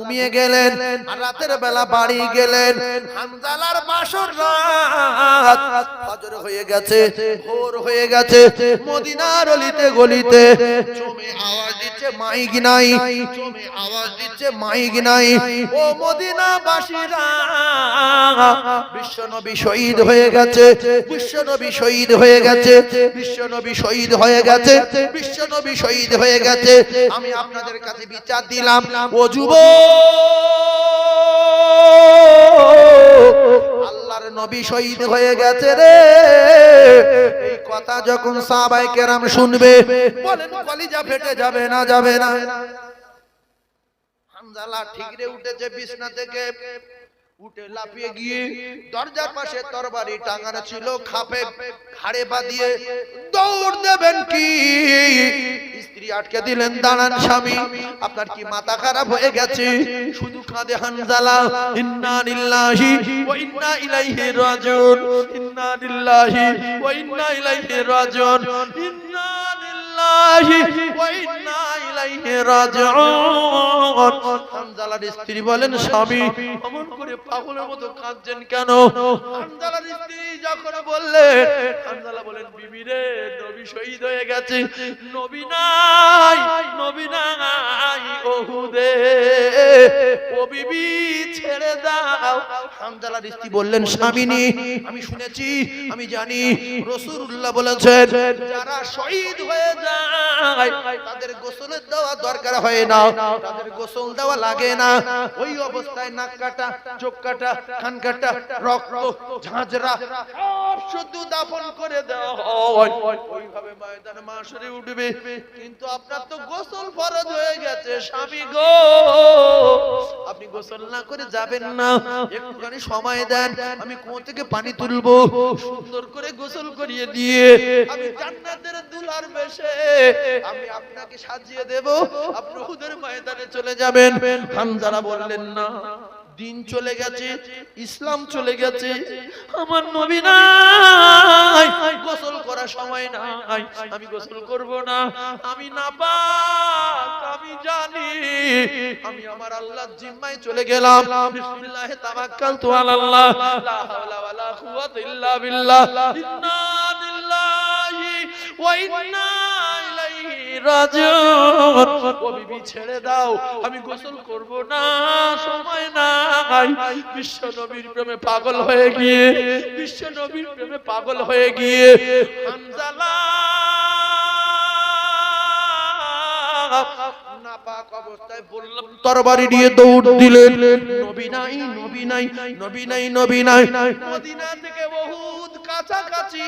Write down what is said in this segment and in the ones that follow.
ঘুমিয়ে গেলেন রাতের বেলা বাড়ি গেলেন। হামজালার বাসর রাত হয়ে গেছে, ভোর হয়ে গেছে, মদিনার অলিতে গলিতে। জমে আওয়াজ দিচ্ছে জমে আওয়াজ দিচ্ছে ও মদিনা বাসীরা বিশ্ব নবী শহীদ হয়ে গেছে বিশ্ব নবী শহীদ হয়ে গেছে বিশ্ব নবী শহীদ হয়ে গেছে বিশ্ব নবী শহীদ হয়ে গেছে। আমি আপনাদের কাছে বিচার দিলাম, ও যুব আল্লাহর নবী হয়ে গেছে রে। কথা যখন সাহাবাই কেরাম শুনবে, বলেন কলিজা ফেটে যাবে না যাবে না। হামজালা ঠিকরে উঠেছে বিছনা থেকে। উঠে লাফিয়ে গিয়ে দরজার পাশে তরবারি টাঙানো ছিল খাপে ঘাড়ে বাঁধিয়ে দৌড় দেবেন কি? স্ত্রী আটকে দিলেন দাঁড়ান স্বামী। আপনার কি মাথা খারাপ হয়ে গেছে? শুধু কাঁদে হানজালা ইন্না লিল্লাহি ওয়া ইন্না ইলাইহি রাজিউন। ইন্না লিল্লাহি ওয়া ইন্না ইলাইহি রাজিউন। ইন্না স্ত্রী বলেন স্বামী অমন করে পাগলের মতো কাঁদছেন কেন? হানজালার স্ত্রী যখন বললেন হানজালা বলেন বিবি রে নবী শহীদ হয়ে গেছে। নবী নাই নবী নাই ওহুদে। ও বিবি ছেড়ে দাও। স্ত্রী বললেন স্বামিনী আমি শুনেছি আমি জানি রাসূলুল্লাহ বলেছেন যারা শহীদ হয়ে যায় তাদের গোসলের দেওয়া দরকার হয় না। তাদের গোসল দেওয়া লাগে না। ওই অবস্থায় নাক কাটা, চোখ কাটা, কান কাটা, রক্ত, ঝাঁঝরা শুধু করে কিন্তু আপনার তো গোসল ফরজ হয়ে গেছে, স্বামী গো। আপনি গোসল না করে যাবেন না। একটুখানি সময় দেন। আমি কুয়ো থেকে পানি তুলবো। সুন্দর করে গোসল করিয়ে দিয়ে আমি জান্নাতের দুলার বেশে আমি আপনাকে সাজিয়ে দেব। আপনি উহুদের ময়দানে চলে যাবেন। হামজারা বললেন, না, দিন চলে গেছে, ইসলাম চলে গেছে। আমার নবী নাই, গোসল করার সময় নাই। আমি গোসল করব না। আমি না আমি জানি। আমি আমার আল্লাহর জিম্মায় চলে গেলাম। বিসমিল্লাহ, তাওয়াক্কালতু আলাল্লাহ। লা হাওলা ওয়ালা কুওয়াতা ইল্লা বিল্লাহ। ইন্না লিল্লাহি ওয়া ইন্না আমি গোসল করব না, সময় নাই। বিশ্ব পাগল হয়ে গিয়ে, বিশ্ব নবীর প্রেমে পাগল হয়ে গিয়ে, হামজালা নাপাক অবস্থায় বললাম তরবারি নিয়ে দৌড় দিলেন। নবী নাই নবী নাই নবী নাই নবী নাই। মদিনা থেকে বহুত কাছাকাছি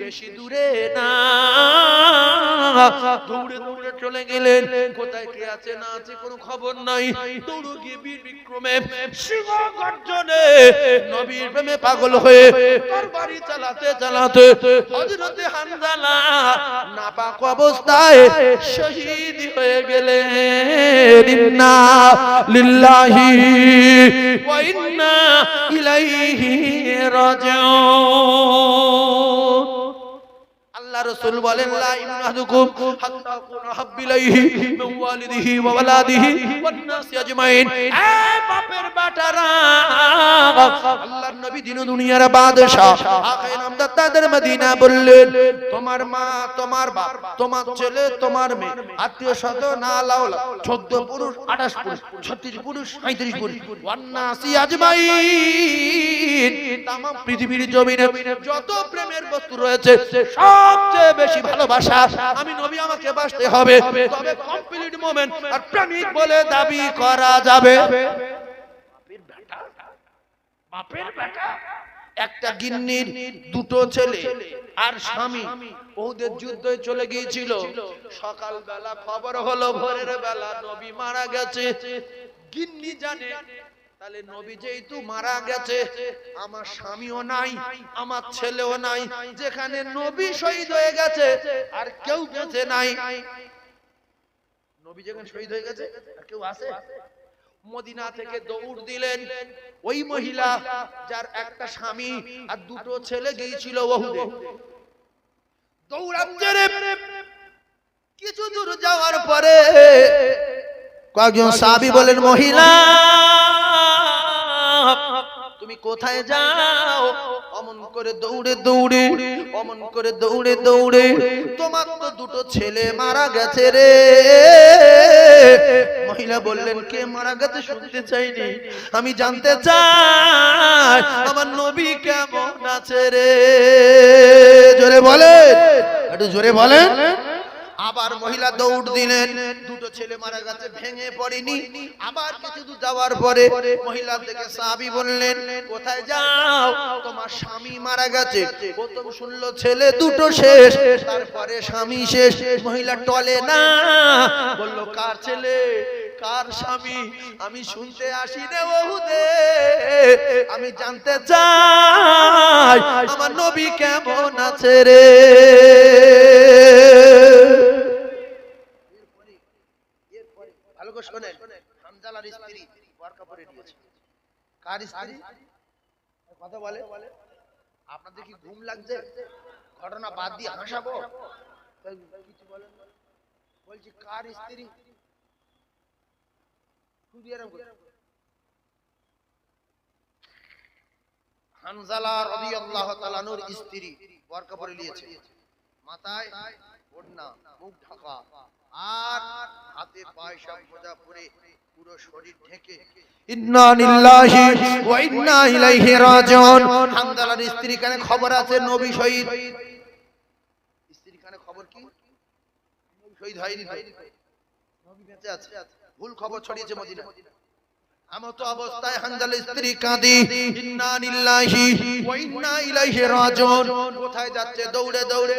বেশি দূরে না। দৌড়ে দৌড়ে চলে গেলেন। কোথায় কে আছে না আছে কোনো খবর নাই। দৌড় গিয়ে বীর বিক্রমে সিংহ গর্জনে নবীর প্রেমে পাগল হয়ে তরবারি চালাতে চালাতে হযরতে হানজালা নাপাক অবস্থায় শহীদ হয়ে গেলেন ইন্না লিল্লাহি ওয়া ইন্না ইলাইহি রাজিউন। আল্লাহ রাসূল বলেন, লা ইমানুকুম হাত্তা কুনা হাব্বিলাইহি মিন ওয়া ওয়ালাদিহি ওয়ান নাসি আজমাইন। বাপের আল্লাহর নবী দিন দুনিয়ার আখে নামদার তাদের মদিনা বললেন, তোমার মা, তোমার বাপ, তোমার ছেলে, তোমার মেয়ে, আত্মীয় স্বজন না লাউলা 14 পুরুষ 28 পুরুষ 36 পুরুষ 37 পুরুষ পৃথিবীর জমিনে যত প্রেমের বস্তু রয়েছে, সবচেয়ে বেশি ভালোবাসা আমি নবী আমাকে বাসতে হবে। তবে কমপ্লিট মোমেন্ট আর প্রেমিক বলে দাবি করা যাবে। বাপের বেটা। একটা গিন্নির দুটো ছেলে আর স্বামী। ওদের যুদ্ধে চলে গিয়েছিল। সকালবেলা খবর হলো ভোরের বেলা নবী মারা গেছে। গিন্নি জানে তাহলে নবী যেহেতু মারা গেছে আমার স্বামীও নাই আমার ছেলেও নাই। যেখানে নবী শহীদ হয়ে গেছে আর কেউ বেঁচে নাই। নবী যেখানে শহীদ হয়ে গেছে আর কেউ আছে? মদিনা থেকে দৌড় দিলেন। ওই মহিলা যার একটা স্বামী আর দুটো ছেলে গিয়েছিল ওহুদে। দৌড়াচ্ছে রে। কিছু দূর যাওয়ার পরে কয়েকজন সাহাবী বলেন মহিলা তুমি কোথায় যাও? অমন করে দৌড়ে দৌড়ে অমন করে দৌড়ে দৌড়ে, তোমার তো দুটো ছেলে মারা গেছে রে। মহিলা বললেন, কে মারা গেছে শুনতে চাইনি। আমি জানতে চাই, আমার নবী কেমন আছে রে। জোরে বলেন, একটু জোরে বলেন। আবার মহিলা দৌড় দিলেন। দুটো ছেলে মারা গেছে, ভেঙে পড়েনি। আবার কিছু দূর যাওয়ার পরে মহিলা থেকে সাহাবি বললেন, কোথায় যাও? তোমার স্বামী মারা গেছে। প্রথম শুনলো, ছেলে দুটো শেষ। তারপরে স্বামী শেষ। মহিলা টলে না। বলল, কার ছেলে? কার স্বামী? আমি শুনতে আসি রে বহুদে আমি জানতে চাই, আমার নবী কেমন আছে রে? স্ত্রী বোরকা নিয়েছে। আপনাদের কি ঘুম লাগছে? ঘটনা বাদ দিয়ে হাসাবো? কিছু বলেন বলছি, কার স্ত্রী? তাআলা নূর স্ত্রী বোরকা পরে নিয়েছে। মাথায় মুখ ঢাকা। আর হাতে পায়ে সব মোজা পরে পুরো শরীর ঢেকে ইন্না লিল্লাহি ওয়া ইন্না ইলাইহি রাজিউন। হামদালার স্ত্রী কানে খবর আছে নবী শহীদ। স্ত্রী কানে খবর কি? নবী শহীদ হয়নি তো। নবী বেঁচে আছে। ভুল খবর ছড়িয়েছে মদিনা আমতো অবস্থায় হানজাল স্ত্রী কাঁদি। ইন্না লিল্লাহি ওয়া ইন্না ইলাইহি রাজিউন। কোথায় যাচ্ছে? দৌড়ে দৌড়ে।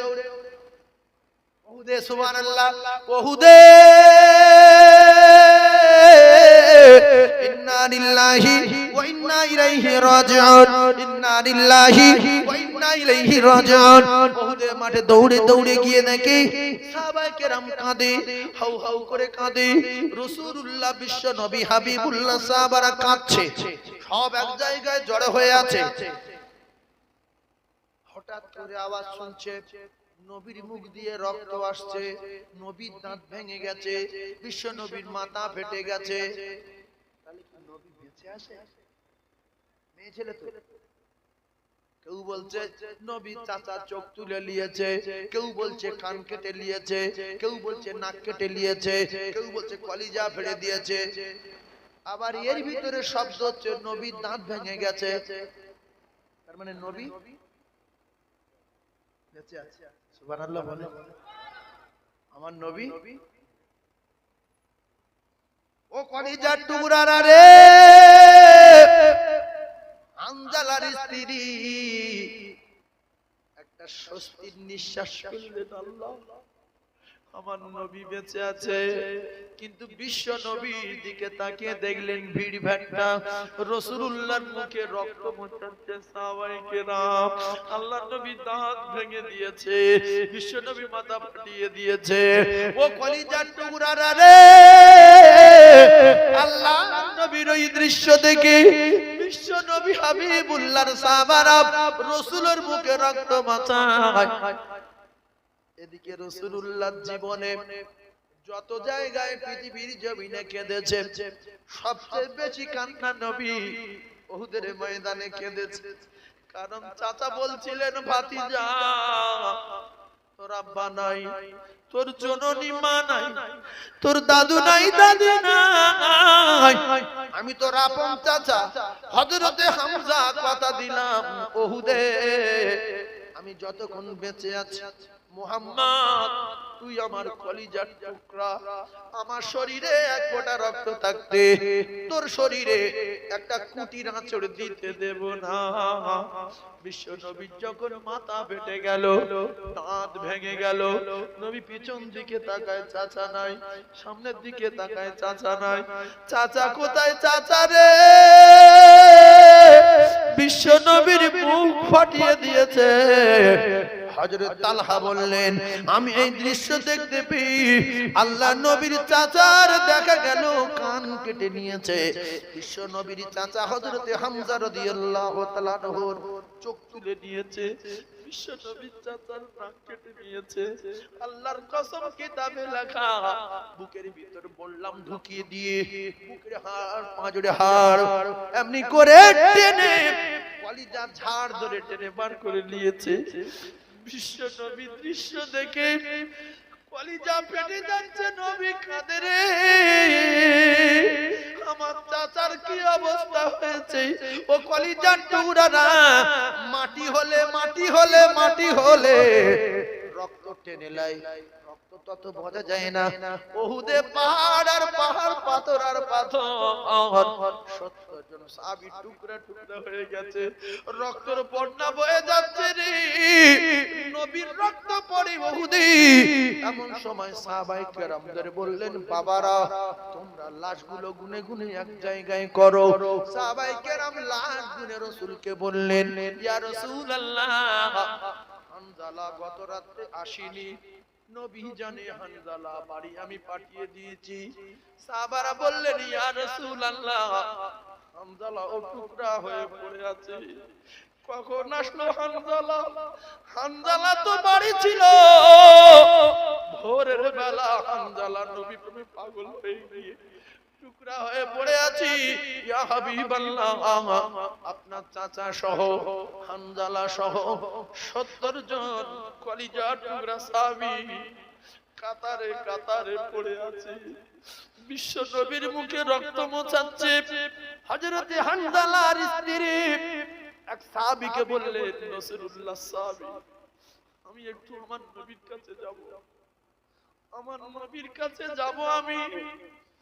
ওহুদে সুবহানাল্লাহ ওহুদে ইন্না লিল্লাহি ওয়া ইন্না ইলাইহি রাজিউন। ইন্না লিল্লাহি ওয়া ইন্না ইলাইহি রাজিউন। মাঠে দৌড়ে দৌড়ে গিয়ে দেখে সাহাবায়ে কেরাম কাঁদে হাউ হাউ করে কাঁদে। রাসূলুল্লাহ বিশ্ব নবী হাবিবুল্লাহ সাহাবারা কাঁদছে। সব এক জায়গায় জড়ো হয়ে আছে। হঠাৎ করে আওয়াজ শুনছে নবীর মুখ দিয়ে রক্ত আসছে, নবীর দাঁত ভেঙে গেছে, বিশ্ব নবীর মাথা ফেটে গেছে। নবী কেউ বলছে নবী চাচা চোখ তুলে কেউ বলছে কান কেটে নিয়েছে, কেউ বলছে নাক কেটে কেউ বলছে কলিজা ফেড়ে দিয়েছে। আবার এর ভিতরে শব্দ হচ্ছে, নবীর দাঁত ভেঙে গেছে। তার মানে নবী আমার নবী? ও কলিজার টুকরারা রে! আঞ্জালার স্ত্রী। একটা স্বস্তির নিঃশ্বাস আল্লাহ। আমার নবী বেঁচে আছে, কিন্তু বিশ্ব নবীর দিকে তাকিয়ে দেখলেন ভিড় ভাট্টা। রসুলুল্লাহর মুখে রক্ত মোটাচ্ছে সাহাবায়ে কেরাম আল্লাহর নবী দাঁত ভেঙে দিয়েছে, বিশ্ব নবী মাথা ফাটিয়ে দিয়েছে। ও কলিজার টুকরারা রে! আল্লাহ নবীর ওই দৃশ্য দেখে বিশ্ব নবী হাবিবুল্লাহর সাহাবারা রসুলের মুখে রক্ত মাথায় এদিকে রসুল্লাহ জীবনে যত জায়গায় পৃথিবীর জমিনে কেঁদেছে সবচেয়ে বেশি কান্না নবী ওহুদের ময়দানে কেঁদেছে। কারণ চাচা বলছিলেন ভাতিজা তোর আব্বা নাই তোর জননী মা নাই তোর দাদু নাই দাদি নাই আমি তোর আপন চাচা হযরতে হামজা কথা দিলাম ওহুদে। আমি যতক্ষণ বেঁচে আছি মোহাম্মদ, তুই আমার কলিজার টুকরা, আমার শরীরে এক ফোঁটা রক্ত থাকতে, তোর শরীরে একটা কুটির আঁচড় দিতে দেব না। বিশ্ব নবীর যখন মাথা ফেটে গেল, দাঁত ভেঙে গেল, নবী পিছন দিকে তাকায়, চাচা নাই, সামনের দিকে তাকায়, চাচা নাই, চাচা কোথায়, চাচা রে? বিশ্ব নবীর মুখ ফাটিয়ে দিয়েছে। হযরত তালহা বললেন, আমি এই দৃশ্য দেখতে পেয়ে আল্লাহ নবীর চাচার দেখা গেল, কান কেটে নিয়েছে। বিশ্ব নবীর চাচা হযরতে হামজা রাদিয়াল্লাহু তাআলা চোখ তুলে নিয়েছে। আল্লাহর কসম কিতাবে লেখা, বুকের ভিতর বললাম ঢুকিয়ে দিয়ে, বুকের হাড় পাঁজরে হাড় এমনি করে টেনে ঝাড় ধরে টেনে বার করে নিয়েছে। বিশ্ব নবী দৃশ্য দেখে কলিজা যাচ্ছে নবী আমার চাচার কি অবস্থা হয়েছে? ও কলিজার টুকরা না মাটি হলে মাটি হলে মাটি হলে। রক্ত টেনে লাই। তত বোঝা যায় না। বহুদে পাহাড় আর পাহাড় পাথর আর পাথর সত্তর জন সাবি টুকরা টুকরা হয়ে গেছে। রক্তর বন্যা বয়ে যাচ্ছে রে। নবীর রক্ত পড়ে বহুদি। এমন সময় সাহাবাই কেরামদের বললেন বাবারা তোমরা লাশগুলো গুনে গুনে এক জায়গায় করো। সাহাবাই কেরাম লাশ গুনে রসুলকে বললেন ইয়া রাসূলুল্লাহ হানজালা গত রাতে আসেনি। নবী জানে হানজালা বাড়ি আমি পাঠিয়ে দিয়েছি। সাহাবারা বললেন ইয়া রাসূলুল্লাহ হানজালা ও টুকরা হয়ে পড়ে আছে। কখন আসলো হানজালা? হানজালা? তো বাড়ি ছিল। ভোরের বেলা হানজালা নবী প্রেমে পাগল হয়ে গিয়ে টুকরা হয়ে পড়ে আছি। আপনার চাচা সহ, হানজালা সহ 70 জন কলিজা টুকরা সাহাবী কাতারে কাতারে পড়ে আছে। বিশ্ব নবীর মুখে রক্ত মোছাচ্ছে। হযরতে হানজালার স্ত্রী এক সাহাবীকে বললেন, নসরুল্লাহ সাহাবী, আমি একটু আমার নবীর কাছে যাব। আমার নবীর কাছে যাব আমি।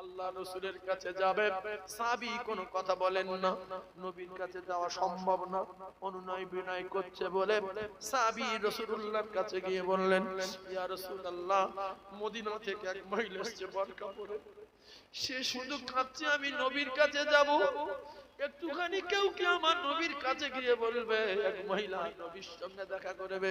আল্লাহ রসুলের কাছে যাবে। সাবি কোনো কথা বলেন না। নবীর কাছে যাওয়া সম্ভব না। অনুনয় বিনয় করছে বলে সাবি রসুল্লাহর কাছে গিয়ে বললেন, ইয়া মদিনা থেকে এক মহিলা এসছে বরকা পরে সে শুধু কাঁদছে, আমি নবীর কাছে যাব। একটুখানি কেউ কি আমার নবীর কাছে গিয়ে বলবে, এক মহিলা নবীর সঙ্গে দেখা করবে?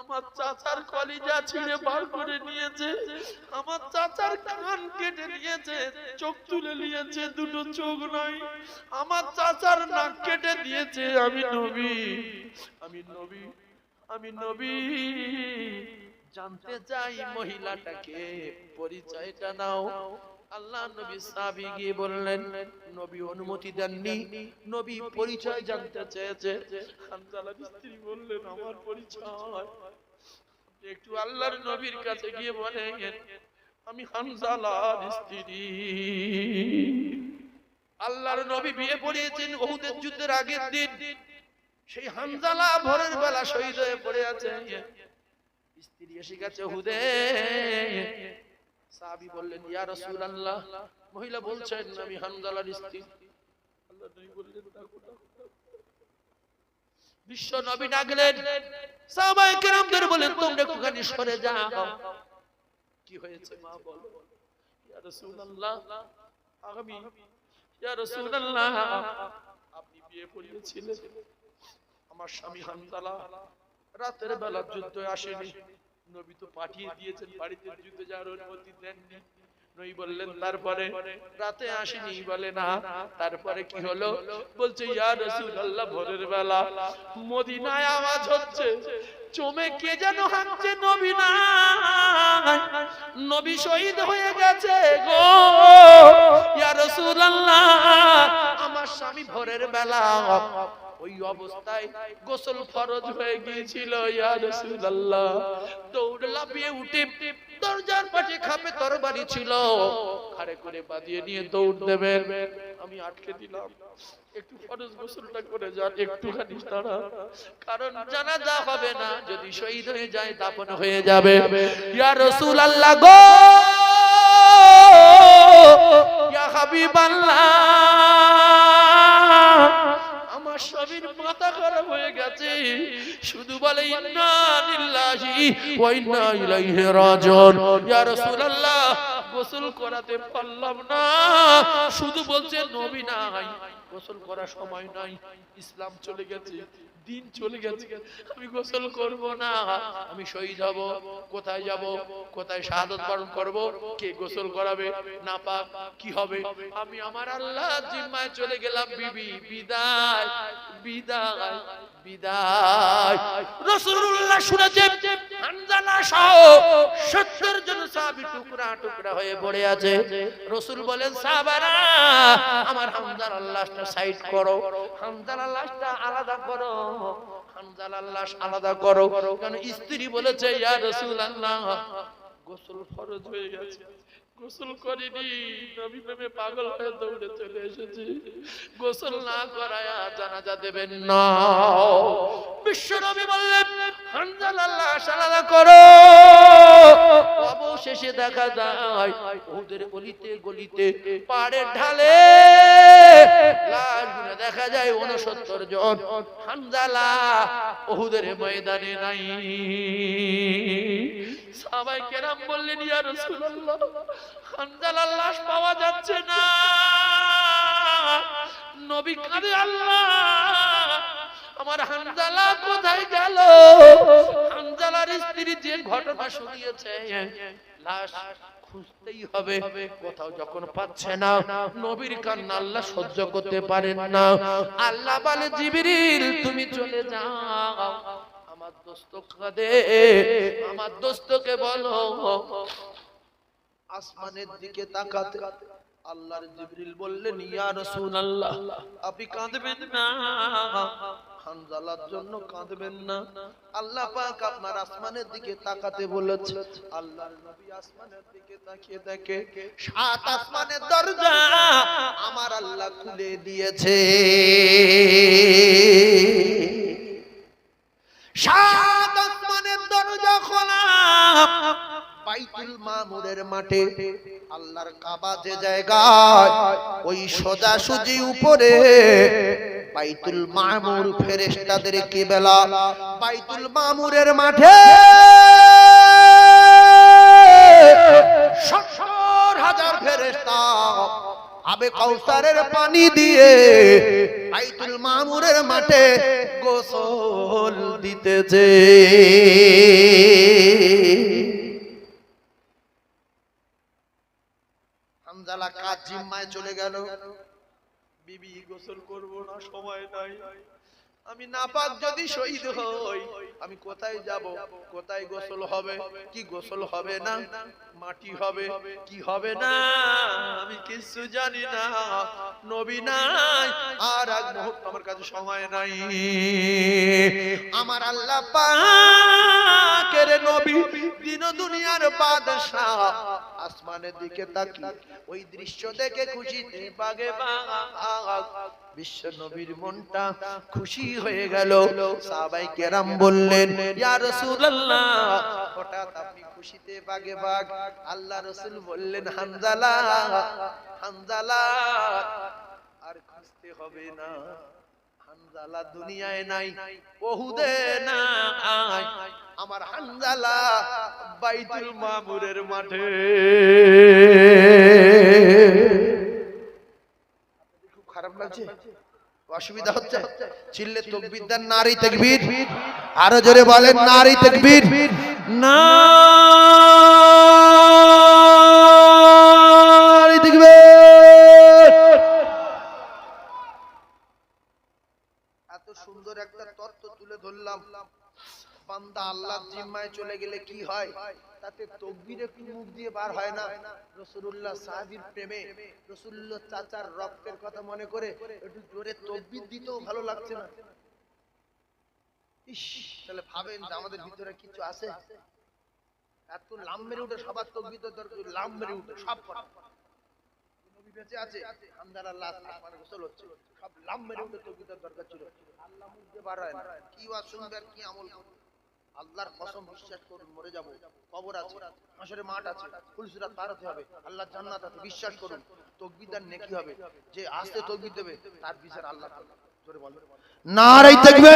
আমার চাচার কলিজা ছিঁড়ে বার করে নিয়েছে। আমার চাচার কান কেটে নিয়েছে, চোখ তুলে নিয়েছে, দুটো চোখ নাই। আমার চাচার নাক কেটে দিয়েছে, আমি নবী আমি নবী আমি নবী। জানতে চাই মহিলাটাকে, পরিচয়টা নাও। আল্লাহ নবী সাহাবী গিয়ে বললেন নবী অনুমতি দেননি নবী পরিচয় জানতে চেয়েছে। হানজালার স্ত্রী বললেন আমার পরিচয় একটু আল্লাহর নবীর কাছে গিয়ে বলেন আমি হানজালার স্ত্রী আল্লাহর নবী বিয়ে পড়িয়েছেন ওহুদের যুদ্ধের আগের দিন। সেই হামজালা ভোরের বেলা শহীদ হয়ে পড়ে আছে। স্ত্রী এসে গেছে হুদে সাহাবী বললেন ইয়া রাসূলুল্লাহ। মহিলা বলছেন আমি হানজালার স্ত্রী আল্লাহ নবী বললেন ডাকো, ডাকো, ডাকো। বিশ্ব নবী ডাকলেন সাহাবায়ে কেরামদের বলেন তোমরা একটুখানি সরে যাও। কি হয়েছে মা বলো। ইয়া রাসূলুল্লাহ ইয়া রাসূলুল্লাহ আপনি বিয়ে পড়িয়েছিলেন আমার স্বামী হানজালা রাতের বেলা যুদ্ধ আসেনি। নবী তো পাঠিয়ে দিয়েছেন, বাড়িতে যুদ্ধ যাওয়ার অনুমতি দেননি। নবী বললেন, তারপরে? রাতে আসেনি। বলে, না। তারপরে কি হলো? বলছে, ইয়া রাসূলুল্লাহ, ভোরের বেলা মদিনায় আওয়াজ হচ্ছে। চমে কে যেন হাঁটছে নবী না নবী শহীদ হয়ে গেছে গো। ইয়া রাসূলুল্লাহ, আমার স্বামী ভোরের বেলা ওই অবস্থায় গোসল ফরজ হয়ে গিয়েছিল, ইয়া রাসূলুল্লাহ। দৌড় লাফিয়ে উঠে দরজার পাশে খাপে তরবারি ছিল। খাড়ে করে বাঁধিয়ে নিয়ে দৌড় দেবেন। আমি আটকে দিলাম। একটু ফরজ গোসলটা করে যান, একটুখানি দাঁড়া। কারণ জানাজা হবে না, যদি শহীদ হয়ে যায় দাপন হয়ে যাবে। ইয়া রাসূলুল্লাহ গো! ইয়া হাবিবাল্লাহ, আমার স্বামীর মাথা খারাপ হয়ে গেছে। শুধু বলে, ইন্না লিল্লাহি ওয়া ইন্না ইলাইহি রাজিউন। ইয়া রাসূলুল্লাহ, গোসল করাতে পারলাম না। শুধু বলছে, নবী নাই, গোসল করার সময় নাই, ইসলাম চলে গেছে। দিন চলে গেছে। আমি গোসল করব না। আমি শহীদ হব। কোথায় যাব? কোথায় শাহাদত বরণ করব? কে গোসল করাবে? না পাক কি হবে? আমি আমার আল্লাহ জিম্মায় চলে গেলাম, বিবি। বিদায়। বিদায়। বিদায়। রাসূলুল্লাহ শুনেছে হানজালা সহ 70 জন সাহাবী টুকরা টুকরা হয়ে পড়ে আছে। রাসূল বলেন, সাহাবারা, আমার হামজালার লাশটা সাইড করো। হামজালার লাশটা আলাদা করো। হামজালার লাশ আলাদা করো। কারণ স্ত্রী বলেছে, ইয়া রাসূলুল্লাহ, গোসল ফরজ হয়ে গেছে। গোসল করিনি, নবী প্রেমে পাগল হয়ে দৌড়ে চলে এসেছি। গোসল না করায়া জানাজা দেবেন না। বিশ্ব নবী বললেন হানজালা লাশ আলাদা করো। অবশেষে দেখা যায়, ওদের গলিতে গলিতে পাড়ের ঢালে দেখা যায় উনসত্তর জন। হানজালা ওহুদের ময়দানে নাই। সবাই কেরাম বললেন, ইয়া হানজালার লাশ পাওয়া যাচ্ছে না। নবী কাঁদে আল্লাহ। আমার হানজালা কোথায় গেল? হানজালার স্ত্রী যে ঘটনা শুনিয়েছে, লাশ খুঁজতেই হবে। কোথাও যখন পাচ্ছে না, নবীর কান্না আল্লাহ সহ্য করতে পারেন না। আল্লাহ বলে, জিবরিল, তুমি চলে যাও। আমার দোস্ত কাঁদে। আমার দোস্তকে বলো, আসমানের দিকে তাকাতে। আল্লাহর জিবরিল বললেন, ইয়া রাসূলুল্লাহ, আপনি কাঁদবেন না। জন্য কাঁদবেন না। আল্লাহ পাক আপনার আসমানের দিকে তাকাতে বলেছে। আল্লাহর নবী আসমানের দিকে তাকিয়ে দেখে, সাত আসমানের দরজা আমার আল্লাহ খুলে দিয়েছে। সাত আসমানের দরজা খোলা বাইতুল মামুরের মাঠে। আল্লাহর কাবা যে জায়গায়, ওই সোজা সুজি উপরে বাইতুল মামুর ফেরেশতাদের কি বেলা বাইতুল মামুরের মাঠে হাজার ফেরেশতা। আবে কাউসারের পানি দিয়ে বাইতুল মামুরের মাঠে গোসল দিতেছে। হামজালা কাজ জিম্মায় চলে গেল। বিবি গোসল করব না, সময় নাই। আমি নাপাক যদি শহীদ হই, আমি কোথায় যাব? কোথায় গোসল হবে? কি গোসল হবে না? মাটি হবে? কি হবে না? আমি কিছু জানি না। নবী নাই, আর এক মুহূর্ত আমার কাছে সময় নাই। আমার আল্লাহ পাকের নবী, দিন দুনিয়ার বাদশাহ আসমানের দিকে তাকিয়ে ওই দৃশ্য দেখে খুশিতে বাগে বিশ্ব নবীর মনটা খুশি হয়ে গেল। কেরাম বললেন হঠাৎ আপনি খুশিতে বাগে আল্লাহ বললেন, হানজালা হানজালা, আর খুঁজতে হবে না। হানজালা দুনিয়ায় নাই, ওহুদে নাই আমার হানজালা বাইতুল মামুরের মাঠে। খুব খারাপ লাগছে। অসুবিধা হচ্ছে। চিল্লে তকবীর দেন নারী তাকবীর। আরও জোরে বলেন নারী তাকবীর। নারী তাকবীর। এত সুন্দর একটা তত্ত্ব তুলে ধরলাম। বান্দা আল্লাহর জিম্মায় চলে গেলে কি হয়? তাতে তকবীর একটু মুখ দিয়ে বার হয় না। রসুল্লাহ সাহাবীর প্রেমে রসুল্লাহ চাচার রক্তের কথা মনে করে একটু জোরে তকবীর দিতেও ভালো লাগছে না। তাহলে ভাবেন যে আমাদের ভিতরে কিছু আছে? এত লাম মেরে উঠে সবার তকবীর দরকার, লাম মেরে উঠে সব দরকার হয় না। কি আর কি আমল করবে? আল্লাহর কসম বিশ্বাস করুন, মরে যাব। কবর আছে হাসরে মাঠ আছে, ফুলসুরাত পার হবে, আল্লাহ জান্নাত আছে, বিশ্বাস করুন তকবিদার নেকি হবে, যে আসতে তকবির দেবে, তার বিচার আল্লাহ। জোরে বলো নারাই থাকবে